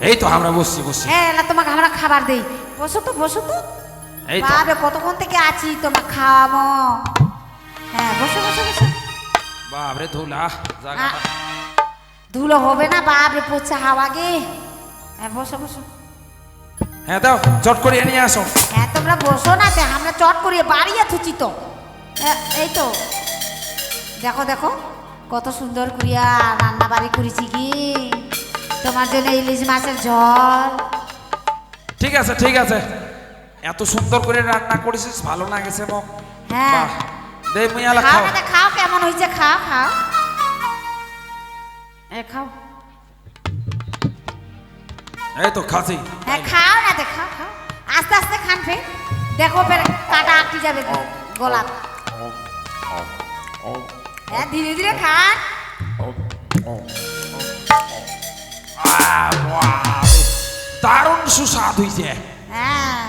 এই তো আমরা বসছি বসছি। হ্যাঁ এলা তোমাকে আমরা খাবার দেই। বসো তো বসো তো। এই তো। বাবে কতক্ষণ থেকে আছি তোমাকে খাওয়াবো? হ্যাঁ বসো বসো বসো। বাপরে ধুলা জায়গাটা ধুলো হবে না বাপরে পচা হাওয়া গে। হ্যাঁ বসো বসো। হ্যাঁ দাও চট করে নিয়ে আসো। হ্যাঁ তোমরা বসো না তে আমরা চট করিয়ে বাড়িয়ে থুচি তো। এই তো। দেখো দেখো কত সুন্দর করিয়া রান্না বাড়ি করেছি কি তোমার জন্য ইলিশ মাছের ঝোল। ঠিক আছে ঠিক আছে। এত সুন্দর করে রান্না করেছিস ভালো লাগেছে মো। হ্যাঁ। দে মুইয়ালা খাও খাও। খাও কেমন হয়েছে খাও খাও। এ খাও। এই তো খাসি হ্যাঁ খাও না তে খাও খাও। আস্তে আস্তে খান ফের। দেখো ফের কাটা আটকে যাবে গলা হ্যাঁ ধীরে ধীরে খান। দারুণ সুস্বাদ হয়েছে হ্যাঁ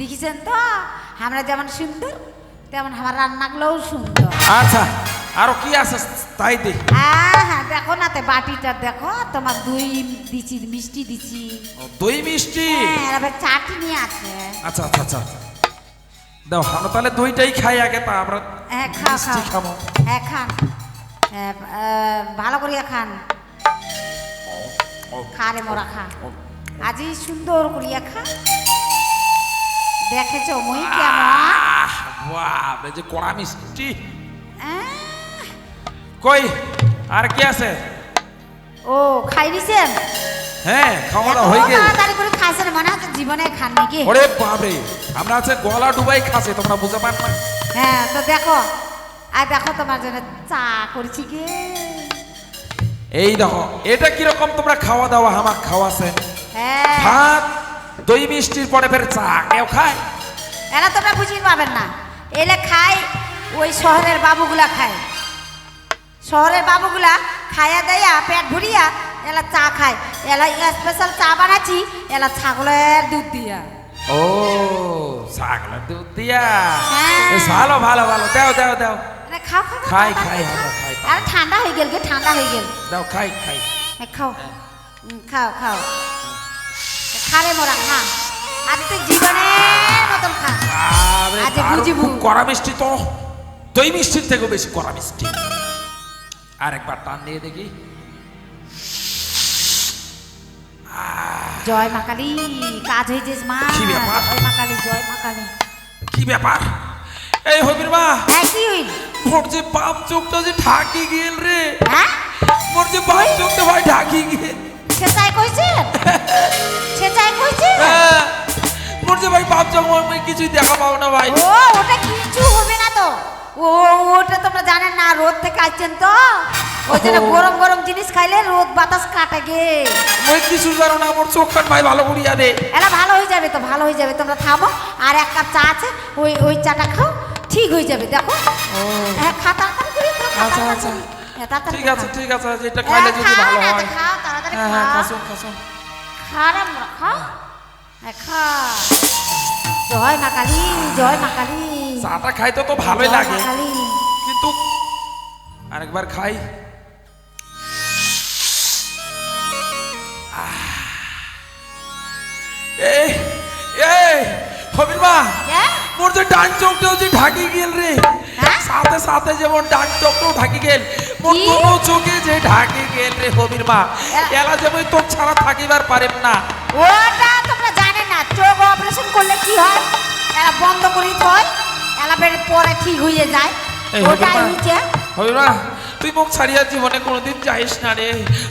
দেখিছেন তো? আমরা যেমন সুন্দর তেমন আমার রান্নাগুলোও সুন্দর। আচ্ছা আরও কি আছে? তাই দে। হ্যাঁ হ্যাঁ দেখো না তে বাটিটা দেখো তোমার দই দিছি মিষ্টি দিছি। দই মিষ্টি? হ্যাঁ এবার চাটনি আছে। আচ্ছা আচ্ছা আচ্ছা। দাও আমরা তাহলে দইটাই খাই আগে তা আমরা হ্যাঁ খাও মিষ্টি খাও। হ্যাঁ খান। হ্যাঁ, ভালো করিয়া খান। খা রে মোরা খা আজি সুন্দর করিয়া খা দেখেছ মই কেমন বাহ এই যে কড়া মিষ্টি কই আর কি আছে ও খাই দিছেন হ্যাঁ খাওয়া দাওয়া হয়ে গেল তাড়াতাড়ি করে খাইছেন মনে হচ্ছে জীবনে খান নাকি ওরে বাপরে আমরা আছে গলা ডুবাই খাসে তোমরা বুঝতে পার না হ্যাঁ তো দেখো আর দেখো তোমার জন্য চা করেছি গে এই দেখো এটা কীরকম তোমরা খাওয়া দাওয়া আমাক খাওয়াছে হ্যাঁ। ভাত দই মিষ্টির পরে ফের চা কেউ খায়? এরা তোমরা বুঝিয়ে পাবেন না। এলে খায় ওই শহরের বাবুগুলা খায়। শহরের বাবুগুলা খায়া দেয়া পেট ভরিয়া এলা চা খায়। এলা স্পেশাল চা বানাচ্ছি এলা ছাগলের দুধ দিয়া। ও ছাগলের দুধ দিয়া? হ্যাঁ। ভালো ভালো ভালো দাও দাও দাও। খাও খাও খাও, খাই, খাই, খাও, আমরা খাই। আরে ঠান্ডা হয়ে গেল গে ঠান্ডা হয়ে গেল। দাও খাই খাই। খাও। খাও খাও। খারে মোরা খা। আজ তুই জীবনের মতন খা। আজ বুঝিবু। কড়া মিষ্টি তো। দই মিষ্টির থেকেও বেশি কড়া মিষ্টি। আর একবার টান দিয়ে দেখি। জয় মা কালী কাজ হয়েছে মা? জয় মা কালী জয় মা কালী। কি ব্যাপার? এই হবির মা হ্যাঁ কি হইল? মোর যে বাপ চোখটা যে ঢাকি গেল রে। হ্যাঁ? মোর যে বাপ চোখটা ভাই ঢাকি গেল। সে চাই কইছে? সে চাই কইছে? হ্যাঁ, মোর যে ভাই বাপ চোখ আমি কিছুই দেখা পাও না ভাই। ও ওটা কিছু হবে না তো। ও ওটা তোমরা জানেন না রোদ থেকে আসছেন তো। ওই জন্য গরম গরম জিনিস খাইলে রোদ বাতাস কাটে গে। মই কিছু জানো না মোর চোখ কান ভাই ভালো করিয়া দে। এটা ভালো হয়ে যাবে তো ভালো হয়ে যাবে। তোমরা থামো আর এক কাপ চা আছে ওই ওই চাটা খাও। ঠিক হয়ে যাবে দেখো হ্যাঁ খা তাড়াতাড়ি করে খা, আচ্ছা, আচ্ছা। হ্যাঁ, তাড়াতাড়ি ঠিক আছে। ঠিক আছে যেটা হ্যাঁ, খাইলে যদি ভালো হয় তাড়াতাড়ি হ্যাঁ হ্যাঁ খাও। খাসুন খাসুন খারাপ না, খা। হ্যাঁ, খা। জয় মা কালী জয় মা কালী চাটা খাইতে তো ভালোই জয় মা লাগে কালী। কিন্তু আরেকবার খাই ডান চোখটাও যে ঢাকি গেল রে। হ্যাঁ? সাথে সাথে যেমন ডান চোখটাও ঢাকি গেল মোর কোনো চোখে যে ঢাকি গেল রে হবির মা। এলা- এলা যেমন তোর ছাড়া থাকিবার পারেন না। ওটা তোমরা জানে না চোখ অপারেশন করলে কি হয়? এরা বন্ধ করে হয় এলা বের পরে ঠিক হয়ে যায়। ওটাই মা হয়েছে হবির মা তুই মুখ ছাড়িয়া জীবনে কোনোদিন যাইস না রে।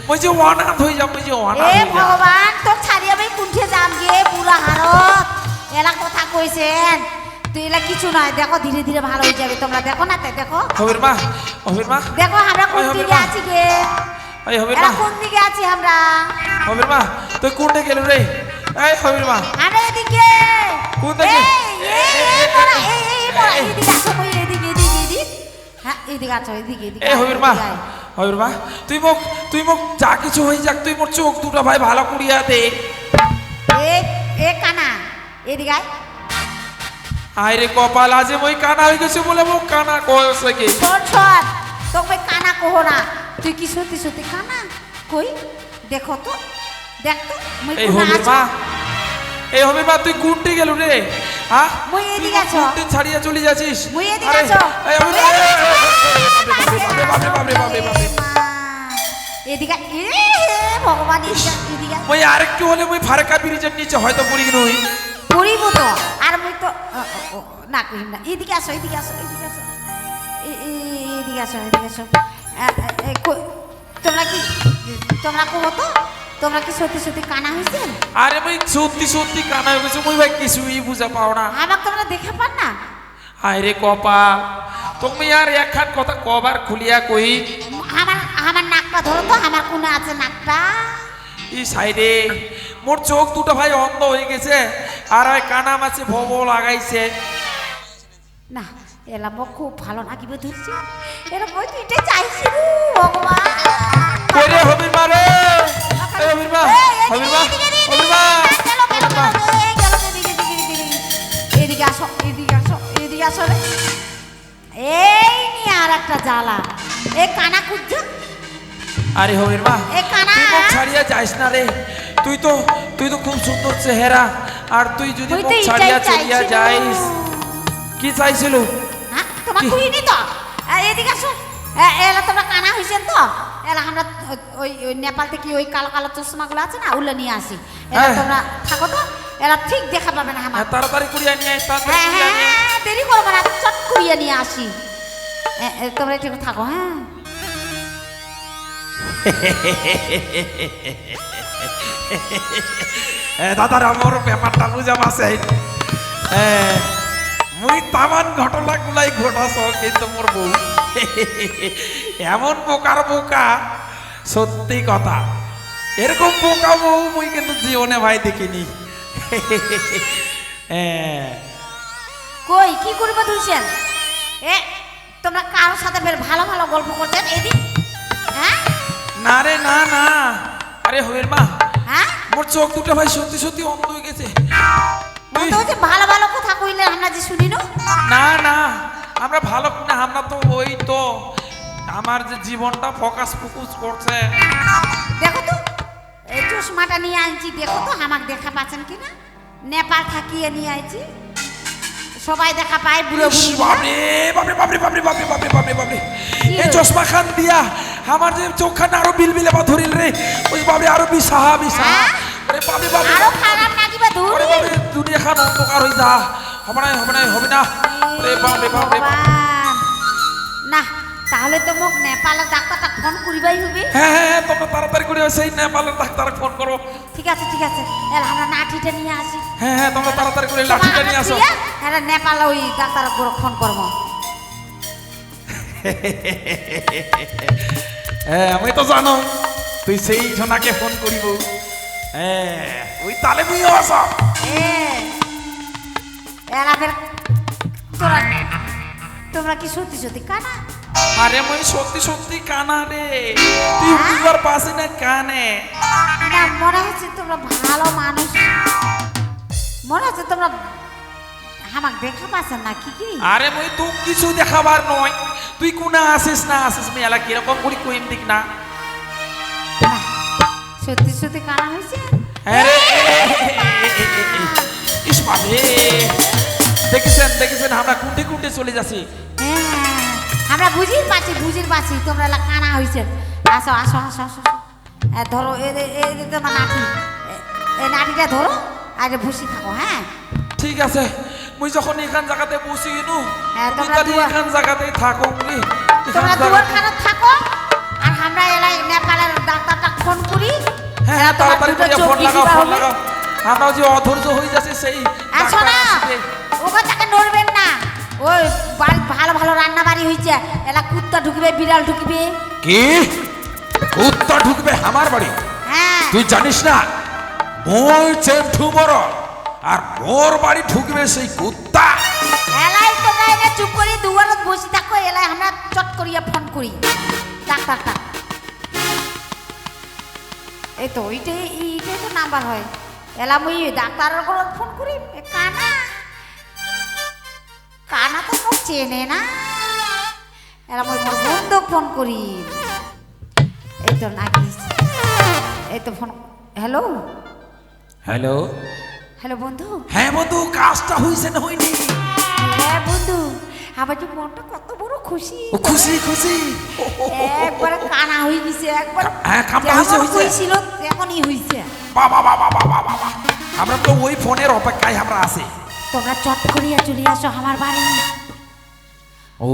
ওই যে অনাথ হয়ে ওই যে অনাথ এ ভগবান তোর ছাড়িয়ে আমি কুণ্ঠে যাম গে পুরা হারত এলা কথা কইছেন। তুই এলা কিছু নয় দেখো ধীরে ধীরে ভালো হয়ে যাবে তোমরা। দেখো না তে দেখো। হবির মা হবির মা। দেখো আমরা কোন দিকে আছি গে? এই হবির মা। কোন দিকে আছি আমরা? হবির মা তুই কোনটা গেল রে? এই হবির মা। আমরা এদিকে। কোন দিকে? এই, এই, এই, এই, এই, মোরা, এদিকে আসো, কই, এদিকে, এদিকে, এদিকে। হ্যাঁ, এদিকে আছো, এদিকে, এদিকে এই হবির মা হবির মা তুই মুখ তুই মুখ যা কিছু হয়ে যাক তুই মোর চোখ দুটো ভাই ভালো করিয়া দে। এ, এ কানা, এদিকে আয়। আয় রে কপাল আজে মই কানা হয়ে গেছে বলে মুখ কানা কয়েছে কি শোন, শোন, তোকে কানা কহো না। তুই কি সত্যি সত্যি কানা কই দেখো তো দেখ তো মুই এই আছো? মা এই হবির মা তুই কুন্টি গেল রে হ্যাঁ মুই এদিকে আছো। কুন্টি ছাড়িয়ে চলে যাচ্ছিস মুই এদিকে আরে, আছো। এই মুই মা, এদিকে বাপরে, বাপরে, বাপরে, বাপরে, বাপরে, বাপরে। এদিকে এ, ভগবান এদিকে এদিকে ওই আরেকটু হলে মই ফারকা ব্রিজের নিচে হয়তো পড়ি নই পড়িব তো। আর মুই তো না কহিম না। এদিকে আসো এদিকে আসো এদিকে আসো। এদিকে আসো এদিকে আসো। তোমরা কি তোমরা কো তো তোমরা কি সত্যি সত্যি কানা হয়েছে আরে ভাই সত্যি সত্যি কানা হয়ে গেছে ওই ভাই কিছুই বুঝা পাও না। আমাকে তোমরা দেখে পান না? হায় রে কপাল তুমি আর একখান কথা কবার খুলিয়া কই? আমার আমার নাকটা ধরো তো আমার কোনে আছে নাকটা? এই সাইডে মোর চোখ দুটো ভাই অন্ধ হয়ে গেছে আর ওই কানা মাছে ভব লাগাইছে না এলা মোক খুব ভালো নাকিব ধরছি এরা মই তো চাইছি ভগবান কইরে হবির মা রে এই হবির মা হবির মা হবির মা এদিকে, এদিকে, এদিকে, আসো এদিকে আসো এদিকে আসো রে এই নিয়ে আর একটা জ্বালা এ কানা কুজ্জো আরে হবির মা তুই মুখ ছাড়িয়া যাইস না রে। তুই তো তুই তো খুব সুন্দর চেহারা। আর তুই যদি মুখ ছাড়িয়া চলিয়া যাইস কি চাইছিল? হ্যাঁ তোমার কি? তো? এদিকে আসো। এলা তোমরা কানা হয়েছেন তো? এলা আমরা ওই ওই নেপাল থেকে ওই কালো কালো চশমাগুলো আছে না ওগুলো নিয়ে আসি। এলা হ্যাঁ। তোমরা থাকো তো। এলা ঠিক দেখা পাবে না আমার। হ্যাঁ, তাড়াতাড়ি করিয়া নিয়ে হ্যাঁ হ্যাঁ দেরি করব না চট করিয়ে নিয়ে আসি। তোমরা একটু থাকো হ্যাঁ। দাদার আমার ব্যাপারটা বুঝা মাসে মুই তামান ঘটনা গুলাই ঘটাস কিন্তু মোর বউ। এমন বোকার বোকা, সত্যি কথা। এরকম বোকা বউ মুই কিন্তু জীবনে ভাই দেখিনি। কই, কি করবে ধুইছেন এ, তোমরা কারোর সাথে বের ভালো ভালো গল্প করছেন? এদিক হ্যাঁ? না রে না না। আরে হবের মা হ্যাঁ? মোর চোখ দুটো ভাই সত্যি সত্যি অন্ধ হয়ে গেছে। অন্ধ ভালো ভালো কথা কইলে আমরা যে শুনি না? না আমরা ভালো না আমরা তো ওই তো। আমার যে জীবনটা ফোকাস ফুকুস করছে। দেখো তো এই চশমাটা নিয়ে আনছি দেখো তো আমাকে দেখা পাচ্ছেন কিনা নেপাল থাকিয়ে নিয়ে আইছি। সবাই দেখা পায় বুড়ো বুড়ি হ্যাঁ? বাপরে বাপরে বাপরে বাপরে বাপরে বাপরে বাপরে। এই চশমা খান দিয়া আমার যে চোখখান আরও বিলবিলে বা ধরিল রে। ওই বাপরে আরও বিসাহা বিসাহা হ্যাঁ? আরে বাপরে বাপরে আরও খারাপ নাকি বা দূর আরে বাপরে দুনিয়া খান অন্ধকার হয়ে যা। হবে না হবে না। হবে না বাপরে বাপরে। ভগবান। না তাহলে তো মোক নেপালের ডাক্তারটা ফোন করিবাই হবে হ্যাঁ হ্যাঁ হ্যাঁ, তোমরা তাড়াতাড়ি করে সেই নেপালের ডাক্তার ফোন করো। ঠিক আছে ঠিক আছে। এলা আমরা নাঠিটা নিয়ে আসি। হ্যাঁ হ্যাঁ তোমরা তাড়াতাড়ি করে লাঠিটা নিয়ে আসো। হ্যাঁ নেপাল ওই ডাক্তার ফোন করব। হ্যাঁ আমি তো জানো তুই সেই জনাকে ফোন করিব। হ্যাঁ ওই তালে মুইও আসা তোমরা কি সত্যি সত্যি কানা? আরে মই সত্যি সত্যি কানা রে। তুই বুঝবার পাশে না কানে? না মনে হচ্ছে তোমরা ভালো মানুষ। মনে হচ্ছে তোমরা আমাকে দেখা পাচ্ছেন না কি কি আরে মই তো কিছু দেখাবার নয় তুই কোনা আসিস না আসিস আমি এলা কীরকম করি কইম দিক না সত্যি সত্যি কানা হয়েছে হ্যাঁ রে এ, এ, এ, এ, এ, এ, এ, ইস বাবে দেখেছেন দেখেছেন আমরা কুটে কুটে চলে যাচ্ছি হ্যাঁ, আমরা বুঝি পাচ্ছি বুঝির পাচ্ছি তোমরা কানা হয়েছে আসো আসো আসো আসো ধরো এ এ- এ এ তোমার এ- এই নাঠিটা ধরো আর এটা বসে থাকো হ্যাঁ ঠিক আছে মুই যখন এখান জায়গাতে বসি নু হ্যাঁ, তুমি তাহলে এখান জায়গাতেই থাকো রে তোমরা দুয়ার খানে থাকো আর আমরা এলাই নেপালের ডাক্তারটা ফোন করি। হ্যাঁ এরা হ্যাঁ তাড়াতাড়ি করে ফোন লাগাও ফোন লাগাও। আমরা যে অধৈর্য হয়ে যাচ্ছে সেই আসো না। ওখান থেকে নড়বেন না। ওই বাড়ি ভালো ভালো রান্না বাড়ি হয়েছে এলা কুত্তা ঢুকবে বিড়াল ঢুকবে। কি? কুত্তা ঢুকবে আমার বাড়ি? হ্যাঁ। তুই জানিস না মই চেমঠু বড়। আর মোর বাড়ি ঢুকবে সেই কুত্তা। এলাই তোমরা এনে চুপ করে দুয়ারত বসে থাকো এলাই আমরা চট করিয়া ফোন করি। ডাক্তারটা এই তো ওইটাই এইটাই তো নাম্বার হয়। এলা মুই ডাক্তারের করে ফোন করি এ কানা। কানা তো মোক চেনে না। এলা মুই মোর বন্ধু ফোন করি। এই তো নাকি। এই তো ফোন হ্যালো? হ্যালো? হ্যালো বন্ধু। হ্যাঁ বন্ধু কাজটা হইছে না হয়নি। হ্যাঁ বন্ধু আমার যে মনটা কত বড় খুশি। ও খুশি খুশি। একবারে কানা হয়ে গেছে একবার হ্যাঁ, কামটা হইছে, হইছে। হয়েছিল তেমনই হয়েছে বাবা বাবা বাবা বাবা আমরা তো ওই ফোনের অপেক্ষায় আমরা আছি। তোমরা চট করিয়া চলে আসো আমার বাড়ি। ও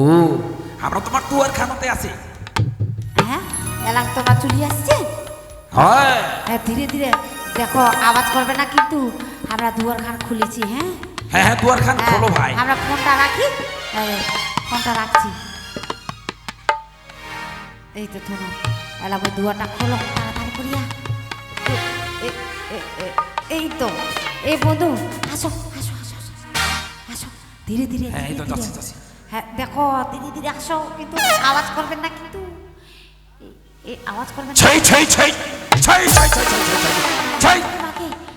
আমরা তোমার দুয়ার খানাতে আছি। হ্যাঁ এলাম তোমরা চলে আসছে। হয়। হ্যাঁ ধীরে ধীরে। দেখো আওয়াজ করবে না কিন্তু। আমরা দুয়ার খান খুলেছি হ্যাঁ হ্যাঁ হ্যাঁ দুয়ার খান হ্যাঁ, খোলো ভাই আমরা ফোনটা রাখি ফোনটা রাখছি এই তো ধরো এলা ওই দুয়ারটা খোলো তাড়াতাড়ি করিয়া এই তো এই বন্ধু আসো আসো আসো আসো, ধীরে ধীরে হ্যাঁ, এই তো ধীরে। যাচ্ছি, যাচ্ছি। হ্যাঁ দেখো ধীরে ধীরে আসো কিন্তু আওয়াজ করবেন না কিন্তু এ- এ আওয়াজ করবেন ছাই ছাই ছাই ছাই ছাই ছাই ছাই ছাই ছাই ছাই তোমাকে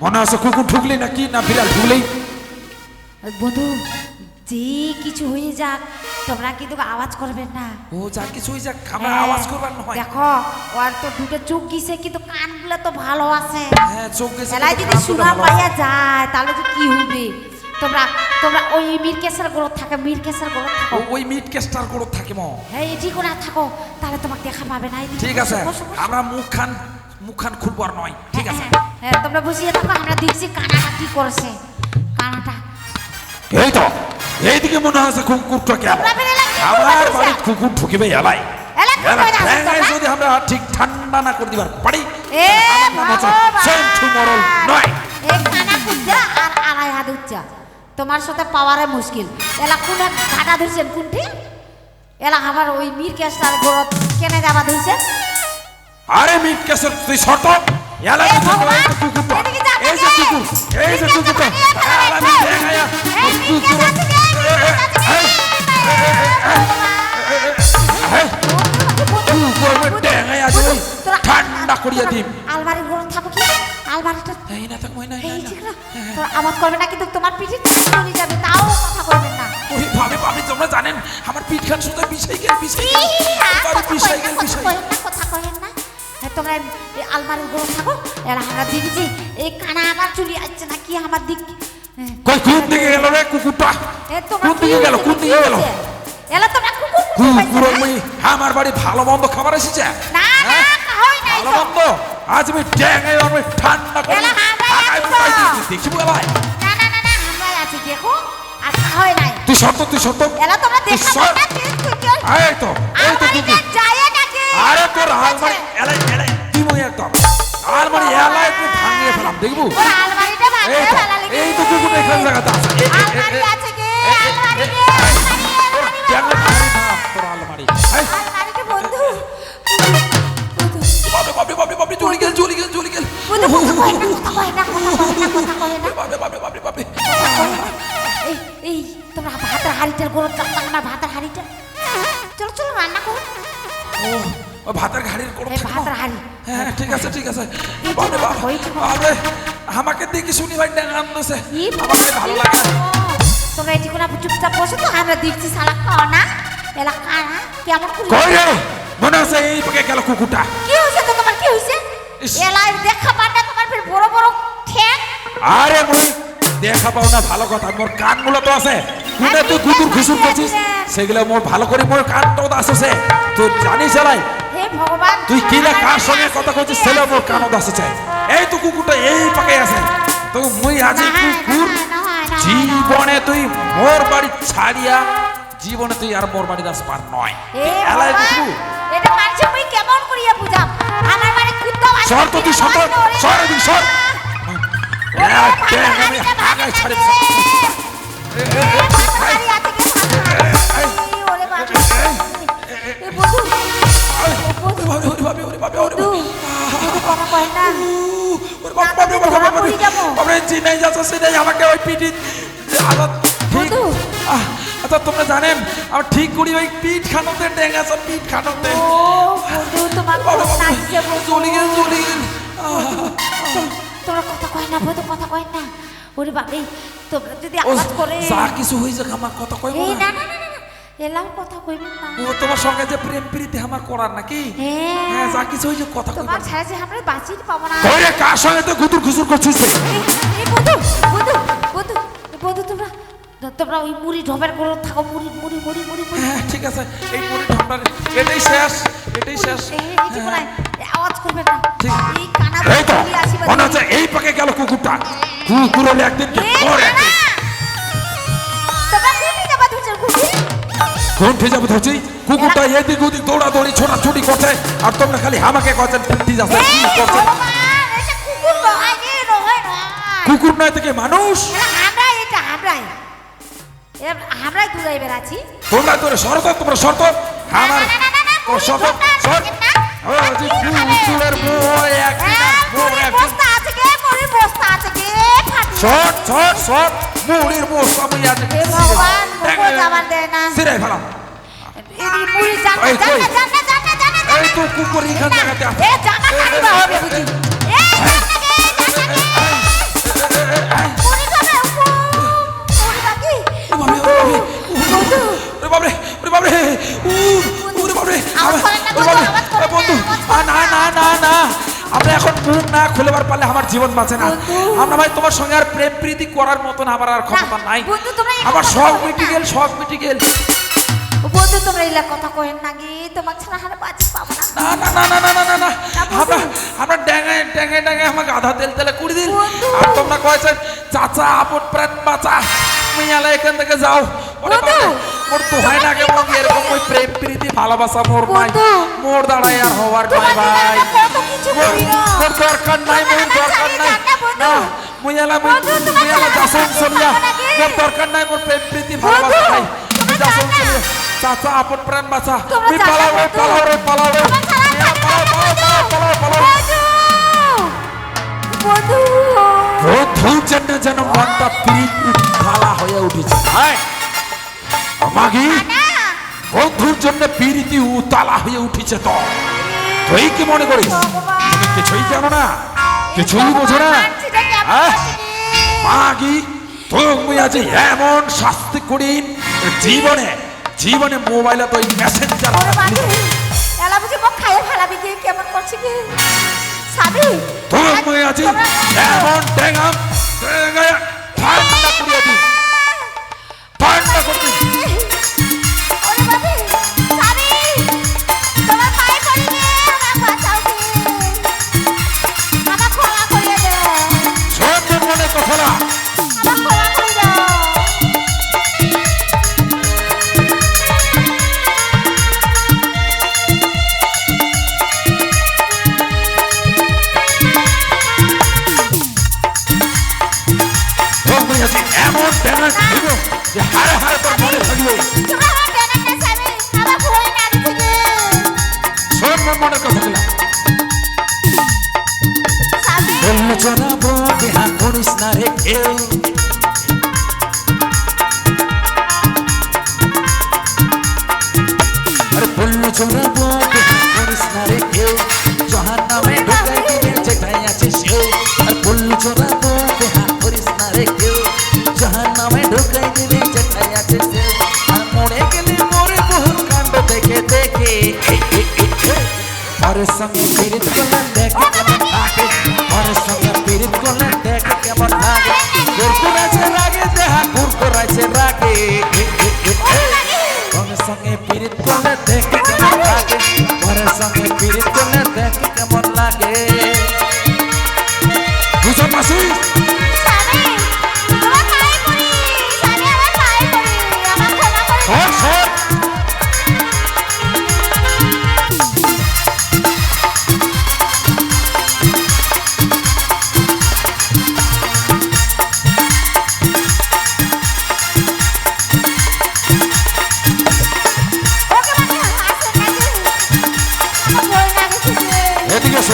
মনে আছে কুকুর ঢুকলি নাকি? না বিড়াল ঢুকলেই? বন্ধু যে কিছু হয়ে যাক তোমরা কিন্তু আওয়াজ করবেন না। ও যা কিছু হয়ে যাক আমরা হ্যাঁ, আওয়াজ করবার নয়। দেখো ওর তো দুটো চোখ গিয়েছে কিন্তু কানগুলো তো ভালো আছে। হ্যাঁ চোখ গেছে এলাই যদি শোনা পাইয়া। যায় তাহলে তো কি হবে? তোমরা তোমরা ওই মীর কেসের গোড় থাকে মীর কেসের গোড় থাকো। ওই মিট কেস্টার করে থাকে মো। হ্যাঁ এটি করে থাকো তাহলে তোমাকে দেখা পাবে না। ঠিক আছে। আমরা মুখ খান মুখ খান খুলবো আর নয়। ঠিক আছে। হ্যাঁ, তোমরা বুঝিয়ে থাকো আমরা দেখছি কানাটা কি করছে। কানাটা এই তো এইদিকে মনে হচ্ছে কুকুরটা কি আমার করবে বাড়ি বুঝা? কুকুর ঢুকিবে এলাই? যদি আমরা ঠিক ঠান্ডা না করে দিবার পারি নয়। আর আড়াই হাত উচ্চা। তোমার সাথে পাওয়ারে মুশকিল। এলা কোন ঘাটা ধরছেন কোনটি? এলা আমার ওই মীর কেসটার ঘর কেনে যাবা ধরছে আরে মিট কেসের তুই শর্ত ইয়ালা এই যে কুকুর এই যে কুকুর আমি দেখায়া কুকুর ঠান্ডা করিয়া দিম আলমারি ঘরে থাকো কি আলমারিটা তোমার পিঠে না ভাবে তোমরা জানেন আমার পিঠ খান শুধু বিষয় গেল বিষয় গেল বিষয় গেল বিষয় তোমরা এই আলমারির গোড়ত থাকো এরা আমরা দেখেছি এই কানা আবার চলে আসছে না কি আমার দিক। কই কোন দিকে গেল রে কুকুরটা? এ, তোমার কোন দিকে গেল কোন দিকে গেল? এলা তোমরা কুকুর কুকুর না? আমার বাড়ি ভালো মন্দ খাবার এসেছে? না না হ্যাঁ? নাই ভালো মন্দ? আজ আমি ট্যাঙে আমি ঠান্ডা করে ঢাকায়। দেখিবো ভাই না না না না আছি দেখো। আর হয় নাই। তুই শর্ত তুই শর্ত। এলা তোমরা দেখা না এই তো এই তো যায় নাকি দেখব এই তো কুকুর এখান জায়গাতে ভাতের হাড়িটার চলো চলো রান্না করো আছে ঠিক আছে। তো। আমাকে দেখি শুনি ভাই ড্যাং আনতেছে ই আমার ভাই ভালো লাগে। তোমরা কোনো চুপচাপ বসে তো আমরা দেখছি সালা খাও না। এলা কানা কেমন কই রে? মনে আছে এই পাকে গেল কুকুরটা। কি হয়েছে তো তোমার কি। এলাই দেখা পাটা তোমার ফের বড় বড় ঠ্যাং আরে মই দেখা পাও না ভালো কথা মোর কানগুলো তো আছে। কোনে তুই কুকুর ঘুষুর করছিস? সেগুলো মোর ভালো করে মোর কানটাও তো আসছে তুই জানিস এলাই ভগবান তুই কি না কার সঙ্গে কথা কইছিস? ছেলে মোর কান দাসে চাই এই তো কুকুরটা এই পাকে আছে। তো মুই আজি কুকুর জীবনে তুই মোর বাড়ি ছাড়িয়া জীবনে তুই আর মোর বাড়ি দাস পার নয় এলাই কুকুর। এটা মানছে মুই কেমন করিয়া বুঝাম? আমার বাড়ি কুত্তা আছে সর তো তুই সর সর দিন সর আমি আগে ছাড়ি ওরে বাবা। আমাকে ওই পিঠি ঠিক আচ্ছা তোমরা জানেন আমার ঠিক করি ওই পিঠ খানোতে ডেঙ্গাছে পিঠ খানোতে চলি গেল চলি গেল তোমরা কথা কয় না বধু কথা কয় না ওরে বাবা তোমরা যদি আওয়াজ করে যা কিছু হয়েছে, আমার কথা কয় না এলাও কথা কইবেন না। ও তোমার সঙ্গে যে প্রেম প্রীতি আমার করার নাকি? হ্যাঁ। হ্যাঁ যা কিছু হয়েছে কথা তোমার ছাড়া যে আমরা পাবো না। ওরে কার সঙ্গে তো করছিস? এই- বন্ধু বন্ধু বন্ধু বন্ধু তোমরা তোমরা ওই মুড়ি ঢোবের থাকো মুড়ি মুড়ি মুড়ি মুড়ি হ্যাঁ ঠিক আছে। এই মুড়ি এটাই শেষ এটাই শেষ। এই- এই যে মনে আওয়াজ করবেন না। ঠিক। এই কানা এই তো মনে হচ্ছে এই পাকে গেল কুকুরটা। কুকুর হলে একদিন তোমরা ঘন্টে যাব ধরছি কুকুরটা এদিক ওদিক দৌড়াদৌড়ি ছোটাছুটি করছে আর তোমরা খালি আমাকে কচেন ঠিক যাচ্ছে কি কুকুর নয় থেকে মানুষ? আমরাই এটা আমরাই। আমরাই দূরে বেড়াচ্ছি। তোমরা তোরে শরত তোমরা শরত। আমার শরত শরত। শর্ট কেউ যাবার দেয় না। সিরে ফেলো মুড়ি তো কুকুর বন্ধু। না না না না। আমরা এখন মুখ না খুলেবার পারলে আমার জীবন বাঁচে না। আমরা ভাই তোমার সঙ্গে আর প্রেম প্রীতি করার মতন আমার আর ক্ষমতা নাই। আমার শখ মিটি গেল শখ মিটি গেল বন্ধু তোমরা এলা কথা কহেন না গে। তোমার ছাড়া হারে বাঁচি পাবো না। না না না না না না না না। আমরা আমরা ড্যাঙে ড্যাঙে ড্যাঙে আমাকে আধা তেল তেলে কুড়ি দিল বন্ধু। আর তোমরা কয়েছেন চাচা আপন প্রাণ বাঁচা। মিয়ালা এখান থেকে যাও। ওরে বাবা, মোর তো হয় প্রেম প্রীতি ভালোবাসা মোর নাই। মোর দাঁড়ায় আর হওয়ার নাই ভাই। মোর দরকার নাই মোর দরকার নাই। না মুইয়ালা মুইয়ালা দাসন সরিয়া মোর দরকার নাই মোর প্রেম প্রীতি ভালোবাসা নাই। দাসন সরিয়া চাচা আপন প্রাণ বাঁচা তুই পালাও পালাও রে পালাও রে। প্রথম জন্য যেন মনটা পিড়ি ঢালা হয়ে উঠেছে। আমাকে বন্ধুর জন্য পিরিতি উতালা হয়ে উঠেছে তো তুই কি মনে করিস। তুমি কিছুই জানো না কিছুই বোঝো না? মাগি তুমি আজ এমন শাস্তি করিন জীবনে জীবনে মোবাইলে তো মেসেঞ্জার এলা বুঝি মোক খাইয়ে ফেলাবি কি কেমন করছে কি সাবি তুমি আজ এমন nossa.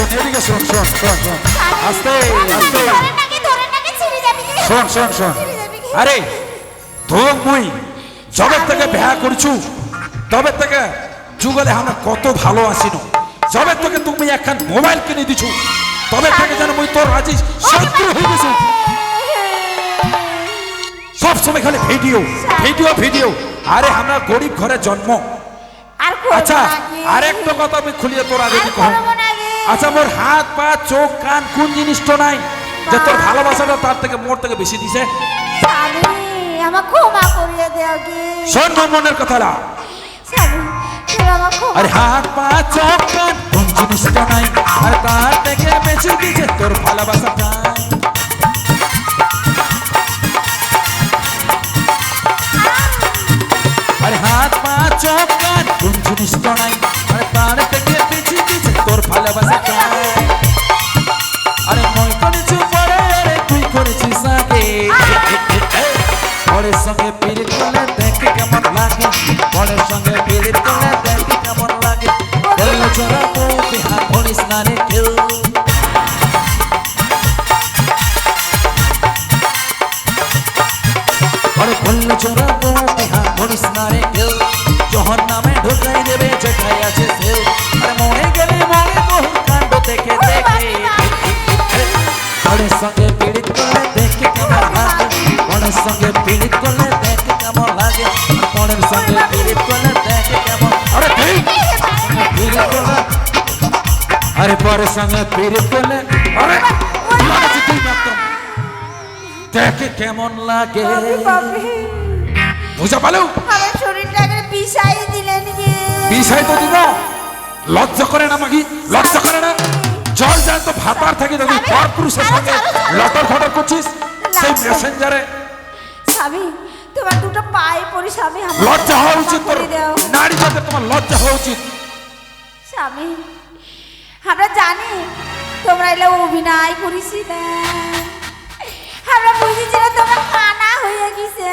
শোন এদিকে শোন শোন শোন শোন আস্তে আস্তে? শোন শোন শোন? আরে তোর মুই যবে থেকে বিয়া করছু তবে থেকে যুগলে আমরা কত ভালো আসিন যবে থেকে তুমি একখান মোবাইল কিনে দিছু তবে থেকে যেন মুই তোর রাজি শত্রু হয়ে গেছু সব সময় খালি ভিডিও ভিডিও ভিডিও আরে আমরা গরিব ঘরে জন্ম আচ্ছা? আরেকটা কথা আমি খুলিয়ে তোর আগে কহ? আচ্ছা মোর হাত পা চোখ কান কোন জিনিসটা নাই যে তোর ভালোবাসাটা তার থেকে মোর থেকে বেশি দিছে? শোন মোর মনের কথাটা। স্বামী তুমি আরে হাত পা চোখ কান কোন জিনিসটা নাই? আর তার থেকে বেশি দিছে তোর ভালোবাসাটা আরে হাত পা চোখ কান কোন জিনিসটা নাই? সঙ্গে তুই একদম দেখে কেমন লাগে। বুঝা পালো? আমার শরীরটাকে বিষাই দিলেন কি বিষয় তো দিব লজ্জা করে না মাগি? লজ্জা করে না? জল যান তো ভাতার থেকে যদি পর পুরুষের সঙ্গে লটর ফটর করছিস? সেই মেসেঞ্জারে স্বামী তোমার দুটো পায়ে পড়ি স্বামী লজ্জা হওয়া উচিত নারী জাতের তোমার লজ্জা হওয়া উচিত। স্বামী আমরা জানি তোমরা এলে অভিনয় করেছিলে। আমরা বুঝেছিলাম তোমরা কানা হয়ে গেছে।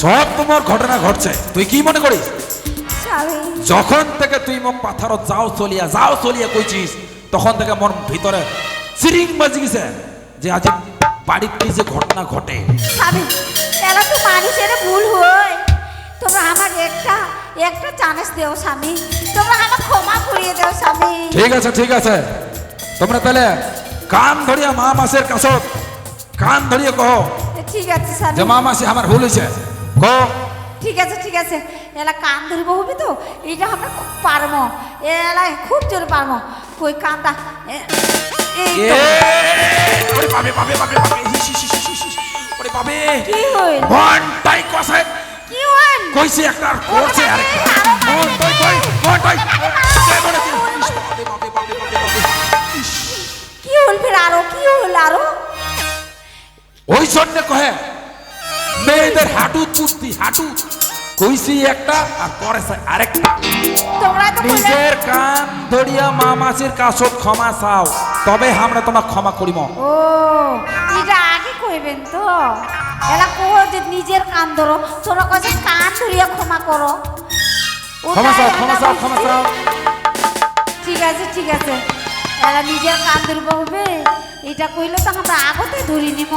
সব তোমার ঘটনা ঘটছে। তুই কি মনে করিস? যখন থেকে তুই মোক পাথারত যাও চলিয়া যাও চলিয়া কইছিস তখন থেকে মন ভিতরে সিরিং বাজি গেছে যে আজ বাড়িতে যে ঘটনা ঘটে। তো মানুষের ভুল হয়। তোমরা আমার একটা একটা চান্স দেও স্বামী। তোমরা আমার ক্ষমা করিয়ে দেও স্বামী। ঠিক আছে ঠিক আছে। তোমরা তাহলে কান ধরিয়া মা মাসের কাছত কান ধরিয়া কহ ঠিক আছে স্বামী। যে মা মাসি আমার ভুল হয়েছে কহ। ঠিক আছে ঠিক আছে। এলা কান ধরিব হবি তো? এইটা আমরা খুব পারব। এলা খুব জোরে পারব। কই কান্দা এই। ওরে বাবে বাবে বাবে বাবে। ওরে বাবে কি হইল? ঘন্টাই কষে। কি হইল কইছে একটা আর করছে আর ঘন্টাই কই ঘন্টাই কে বলেছে? ইস, বাবে, বাবে, বাবে, বাবে, বাবে। ইস, কি হইল ফের আরও? কি হইল আরও? ওই জন্য কহে মেয়েদের হাঁটু চুক্তি হাঁটু। কইছি একটা আর করেছে আরেকটা। নিজের কান ধরিয়া মা মাসির কাছত ক্ষমা চাও তবে আমরা তোমার ক্ষমা করিব ও এটা আগে কইবেন তো। নিজের কান ধরো। তোরা কাছে কান ধরিয়া ক্ষমা করো। ক্ষমা চাও ক্ষমা চাও ক্ষমা চাও। ঠিক আছে ঠিক আছে। এলা নিজের কান ধরব হবে এটা কইলে তো আমরা আগতে ধরি নিম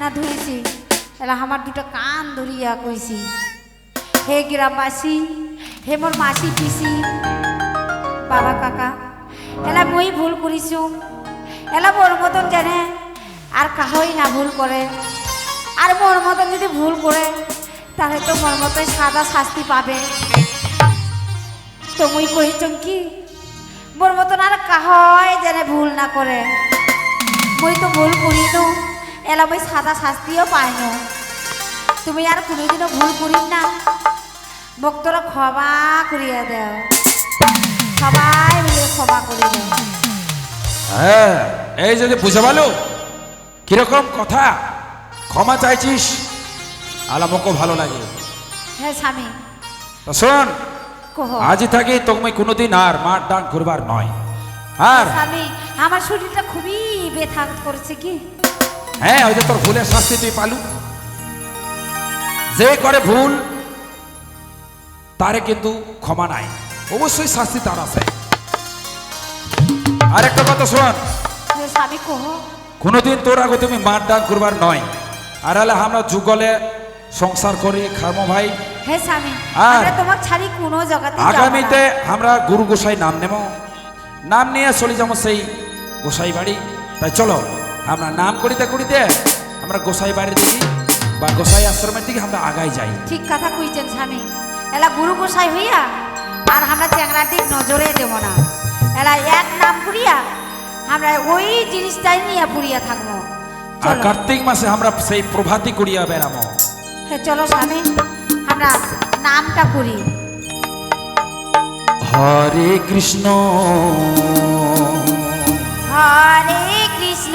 না ধরেছি। এলা আমার দুটো কান ধরিয়া কইছি। হে গ্রামবাসী হে মোর মাসি পিসি বাবা কাকা এলা মই ভুল করিছো এলা মোর মতন জানে আর কাহই না ভুল করে। আর মোর মতন যদি ভুল করে, তাহলে তো মোর মতোই সাদা শাস্তি পাবে। তো মুই কহিছম কি মোর মতন আর কাহই যেন ভুল না করে। মুই তো ভুল করি নো এলা মুই সাদা শাস্তিও পাই না তুমি আর কোনোদিনও ভুল করিস না। মোক তোরা ক্ষমা করিয়া দেও। সবাই মিলে ক্ষমা করে দেও। হ্যাঁ এই যদি বুঝে পালো কীরকম কথা? ক্ষমা চাইছিস? আলামকে ভালো লাগে। হ্যাঁ স্বামী। তো শোন আজই থাকি তোকে কোনোদিন আর মাঠ ডান করবার নয়। আর স্বামী আমার শরীরটা খুবই ব্যথা করছে কি? হ্যাঁ ওই যে তোর ভুলের শাস্তি তুই পালু। যে করে ভুল তারে কিন্তু ক্ষমা নাই। অবশ্যই শাস্তি তার আছে। আর একটা কথা শোন। হ্যাঁ কোনোদিন তোর আগে তুমি মাঠ ডান করবার নয়। আর হলে আমরা যুগলে সংসার করি খার্ম ভাই। হ্যাঁ স্বামী আর তোমার ছাড়ি কোনো জগতে আগামীতে আমরা গুরু গোসাই নাম নেব। নাম নিয়ে চলে যাব সেই গোসাই বাড়ি। তাই চলো আমরা নাম করিতে করিতে আমরা গোসাই বাড়ির দিকে বা গোসাই আশ্রমের দিকে আমরা আগাই যাই। ঠিক কথা কইছেন স্বামী। এলা গুরু গোসাই হইয়া আর আমরা চ্যাংরা দিক নজরে দেব না। এলা এক নাম করিয়া আমরা ওই জিনিসটাই নিয়ে পুরিয়া থাকব। আর কার্তিক মাসে আমরা সেই প্রভাতি করিয়া বেড়াবো। হে চলো স্বামী আমরা নামটা করি। হরে কৃষ্ণ। হরে কৃষ্ণ।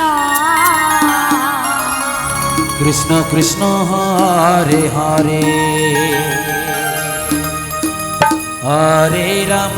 কৃষ্ণ কৃষ্ণ হরে হরে। হরে রাম।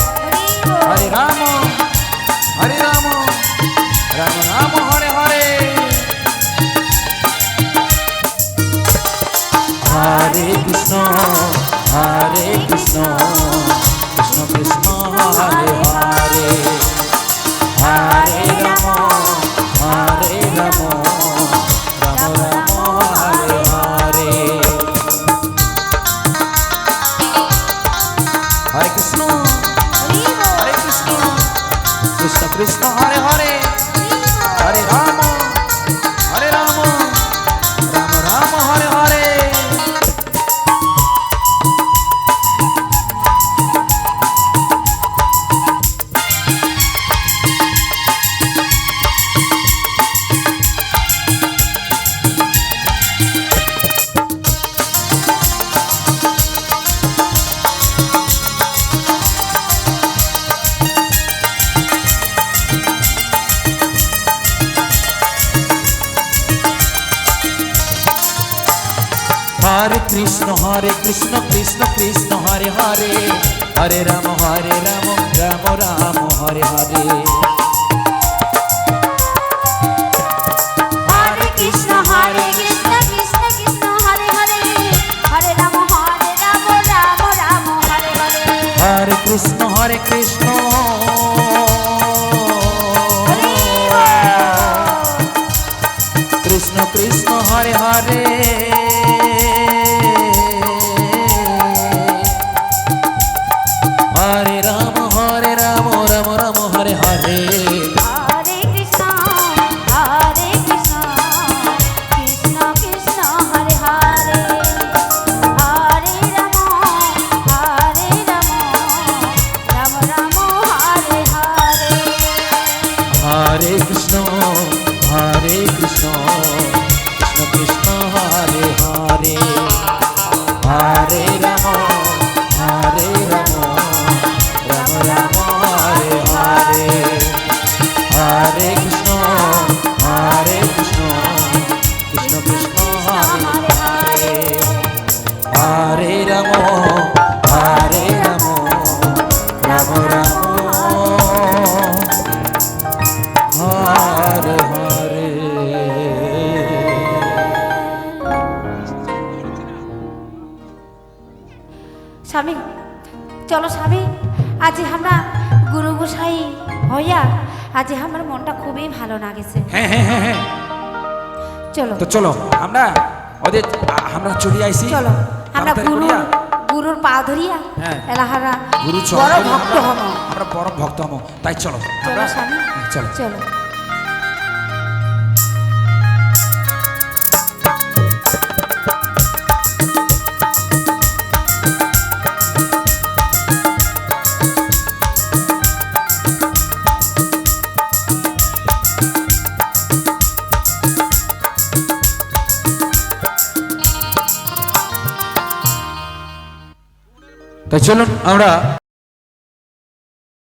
স্বামী। চলো স্বামী আজ আমরা গুরু গোসাই হইয়া আজ আমার মনটা খুবই ভালো লাগেছে। হ্যাঁ হ্যাঁ হ্যাঁ হ্যাঁ। চলো। তো চলো আমরা ওদের আমরা চলে আইসি চলো আমরা গুরু গুরুর পা ধরিয়া হ্যাঁ। এলাহারা গুরু বড় ভক্ত হব। আমরা বড় ভক্ত হব। তাই চলো চলো স্বামী। চলো। চলো। তাই চলুন আমরা